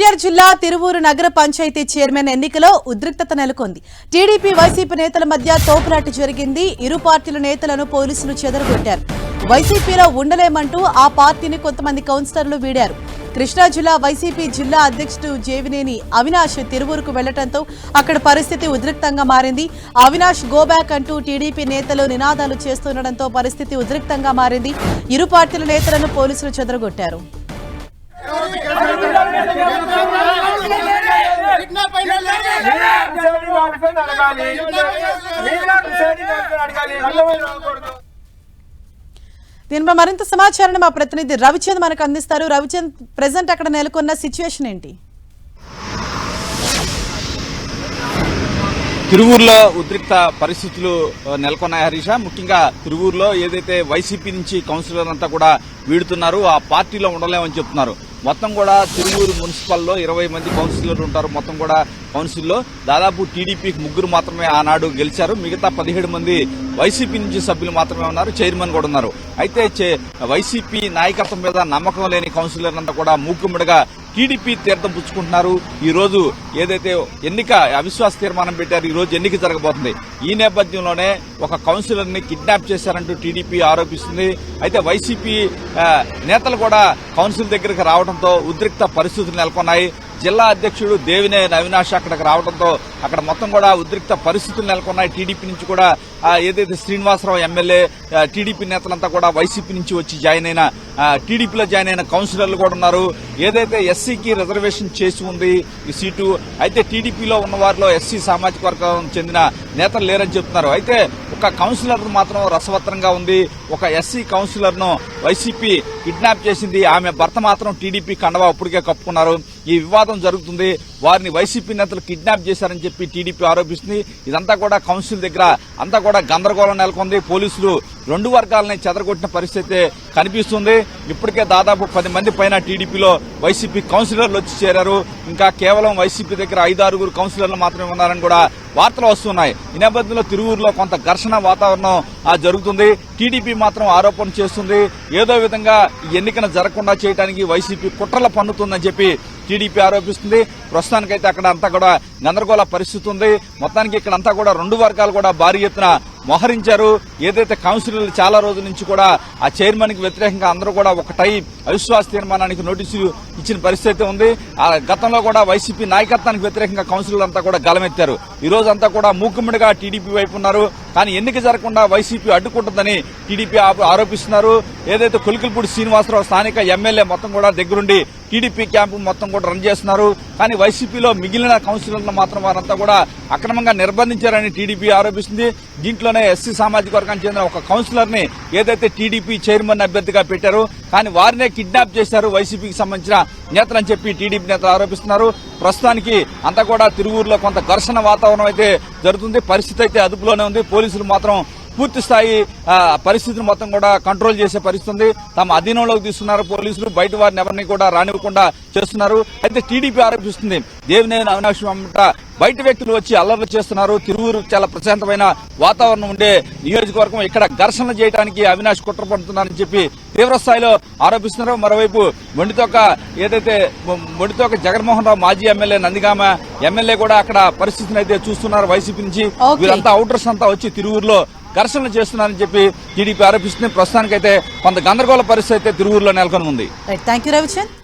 ఎన్టీఆర్ జిల్లా తిరువూరు నగర పంచాయతీ చైర్మన్ ఎన్నికలో ఉద్రిక్తత నెలకొంది. టీడీపీ వైసీపీ నేతల మధ్య తోపులాట జరిగింది. ఇరు పార్టీల నేతలను పోలీసులు చెదరగొట్టారు. వైసీపీలో ఉండలేమంటూ ఆ పార్టీని కొంతమంది కౌన్సిలర్లు వీడారు. కృష్ణా జిల్లా వైసీపీ జిల్లా అధ్యక్షుడు జేవినేని అవినాష్ తిరువూరుకు వెళ్ళడంతో అక్కడ పరిస్థితి ఉద్రిక్తంగా మారింది. అవినాష్ గోబ్యాక్ అంటూ టీడీపీ నేతలు నినాదాలు చేస్తుండటంతో పరిస్థితి ఉద్రిక్తంగా మారింది. ఇరు పార్టీల నేతలను పోలీసులు చెదరగొట్టారు. దీనిపై మరింత సమాచారాన్ని మా ప్రతినిధి రవిచంద్ మనకు అందిస్తారు. రవిచంద్ ప్రెసెంట్ అక్కడ నెలకొన్న సిచ్యువేషన్ ఏంటి? తిరువూరులో ఉద్రిక్త పరిస్థితులు నెలకొన్నాయి హరీష. ముఖ్యంగా తిరువూరులో ఏదైతే వైసీపీ నుంచి కౌన్సిలర్ అంతా కూడా వీడుతున్నారు ఆ పార్టీలో ఉండలేమని చెప్తున్నారు. మొత్తం కూడా తిరువూరు మున్సిపల్లో ఇరవై మంది కౌన్సిలర్లు ఉంటారు. మొత్తం కూడా కౌన్సిల్లో దాదాపు టీడీపీకి ముగ్గురు మాత్రమే ఆనాడు గెలిచారు. మిగతా పదిహేడు మంది వైసీపీ నుంచి సభ్యులు మాత్రమే ఉన్నారు. చైర్మన్ కూడా ఉన్నారు. అయితే చే- వైసీపీ నాయకత్వం మీద నమ్మకం లేని కౌన్సిలర్లంతా కూడా మూకుమ్మడిగా టీడీపీ తీర్థం పుచ్చుకుంటున్నారు. ఈ రోజు ఏదైతే ఎన్నిక అవిశ్వాస తీర్మానం పెట్టారు ఈ రోజు ఎన్నిక జరగబోతుంది. ఈ నేపథ్యంలోనే ఒక కౌన్సిలర్ని కిడ్నాప్ చేశారంటూ టీడీపీ ఆరోపిస్తుంది. అయితే వైసీపీ నేతలు కూడా కౌన్సిల్ దగ్గరికి రావడంతో ఉద్రిక్త పరిస్థితులు నెలకొన్నాయి. జిల్లా అధ్యక్షుడు దేవినేని అవినాష్ అక్కడికి రావడంతో అక్కడ మొత్తం కూడా ఉద్రిక్త పరిస్థితులు నెలకొన్నాయి. టీడీపీ నుంచి కూడా ఏదైతే శ్రీనివాసరావు ఎమ్మెల్యే టీడీపీ నేతలంతా కూడా వైసీపీ నుంచి వచ్చి జాయిన్ అయిన టీడీపీలో జాయిన్ అయిన కౌన్సిలర్లు కూడా ఉన్నారు. ఏదైతే ఎస్సీకి రిజర్వేషన్ చేసి ఉంది ఈ సీటు అయితే టీడీపీలో ఉన్న వారిలో ఎస్సీ సామాజిక వర్గం చెందిన నేతలు లేరని చెప్తున్నారు. అయితే ఒక కౌన్సిలర్ మాత్రం రసవత్రంగా ఉంది. ఒక ఎస్సీ కౌన్సిలర్ను వైసీపీ కిడ్నాప్ చేసింది. ఆమె భర్త మాత్రం టీడీపీ కండవా అప్పటికే కప్పుకున్నారు. ఈ వివాదం జరుగుతుంది. వారిని వైసీపీ నేతలు కిడ్నాప్ చేశారని చెప్పి టీడీపీ ఆరోపిస్తుంది. ఇదంతా కూడా కౌన్సిల్ దగ్గర అంతా కూడా గందరగోళం నెలకొంది. పోలీసులు రెండు వర్గాలని చెదరగొట్టిన పరిస్థితి కనిపిస్తుంది. ఇప్పటికే దాదాపు పది మంది పైన టీడీపీలో వైసీపీ కౌన్సిలర్లు వచ్చి చేరారు. ఇంకా కేవలం వైసీపీ దగ్గర ఐదు ఆరుగురు కౌన్సిలర్లు మాత్రమే ఉన్నారని కూడా వార్తలు వస్తున్నాయి. ఈ నేపథ్యంలో తిరువూరులో కొంత ఘర్షణ వాతావరణం ఆ, జరుగుతుంది. టీడీపీ మాత్రం ఆరోపణ చేస్తుంది. ఏదో విధంగా ఎన్నికను జరగకుండా చేయడానికి వైసీపీ కుట్రల పన్నుతుందని చెప్పి టీడీపీ ఆరోపిస్తుంది. ప్రస్తుతానికైతే అక్కడ అంతా కూడా గందరగోళ పరిస్థితి ఉంది. మొత్తానికి ఇక్కడ అంతా కూడా రెండు వర్గాలు కూడా భారీ ఎత్తున మోహరించారు. ఏదైతే కౌన్సిలర్లు చాలా రోజుల నుంచి కూడా ఆ చైర్మన్కి వ్యతిరేకంగా అందరూ కూడా ఒకటై అవిశ్వాస తీర్మానానికి నోటీసులు ఇచ్చిన పరిస్థితి ఉంది. ఆ గతంలో కూడా వైసీపీ నాయకత్వానికి వ్యతిరేకంగా కౌన్సిలర్లు అంతా కూడా గలమెత్తారు. ఈ రోజు అంతా కూడా మూకుమ్మడిగా టీడీపీ వైపు ఉన్నారు. కానీ ఎన్నిక జరగకుండా వైసీపీ అడ్డుకుంటుందని టీడీపీ ఆరోపిస్తున్నారు. ఏదైతే కులికిల్పూడి శ్రీనివాసరావు స్థానిక ఎమ్మెల్యే మొత్తం కూడా దగ్గరుండి టీడీపీ క్యాంపు మొత్తం కూడా రన్ చేస్తున్నారు. కానీ వైసీపీలో మిగిలిన కౌన్సిలర్లు మాత్రం వారంతా కూడా అక్రమంగా నిర్బంధించారని టీడీపీ ఆరోపిస్తుంది. దీంట్లోనే ఎస్సీ సామాజిక వర్గానికి చెందిన ఒక కౌన్సిలర్ని ఏదైతే టీడీపీ చైర్మన్ అభ్యర్థిగా పెట్టారో కానీ వారినే కిడ్నాప్ చేశారు వైసీపీకి సంబంధించిన నేతలని చెప్పి టీడీపీ నేతలు ఆరోపిస్తున్నారు. ప్రస్తుతానికి అంతా కూడా తిరువూరులో కొంత ఘర్షణ వాతావరణం అయితే జరుగుతుంది. పరిస్థితి అయితే అదుపులోనే ఉంది. పోలీసులు మాత్రం పూర్తి స్థాయి పరిస్థితిని మొత్తం కూడా కంట్రోల్ చేసే పరిస్థితి ఉంది తమ అధీనంలోకి తీసుకున్నారు పోలీసులు. బయట వారిని ఎవరిని కూడా రానివ్వకుండా చేస్తున్నారు. అయితే టీడీపీ ఆరోపిస్తుంది దేవినేని అవినాష్ అమ్మట బయట వ్యక్తులు వచ్చి అల్లర్లు చేస్తున్నారు. తిరువురు చాలా ప్రశాంతమైన వాతావరణం ఉండే నియోజకవర్గం. ఇక్కడ ఘర్షణ చేయడానికి అవినాష్ కుట్ర పడుతున్నారని చెప్పి తీవ్ర స్థాయిలో ఆరోపిస్తున్నారు. మరోవైపు మొండితోక ఏదైతే మొండితోక జగన్మోహన్ రావు మాజీ ఎమ్మెల్యే నందిగామ ఎమ్మెల్యే కూడా అక్కడ పరిస్థితిని అయితే చూస్తున్నారు వైసీపీ నుంచి. వీరంతా అవుటర్స్ అంతా వచ్చి తిరువురులో ఘర్షణలు చేస్తున్నారని చెప్పి టీడీపీ ఆరోపిస్తుంది. ప్రస్తుతానికైతే కొంత గందరగోళ పరిస్థితి అయితే తిరువురులో నెలకొని ఉంది థ్యాంక్ యూ రవిచంద్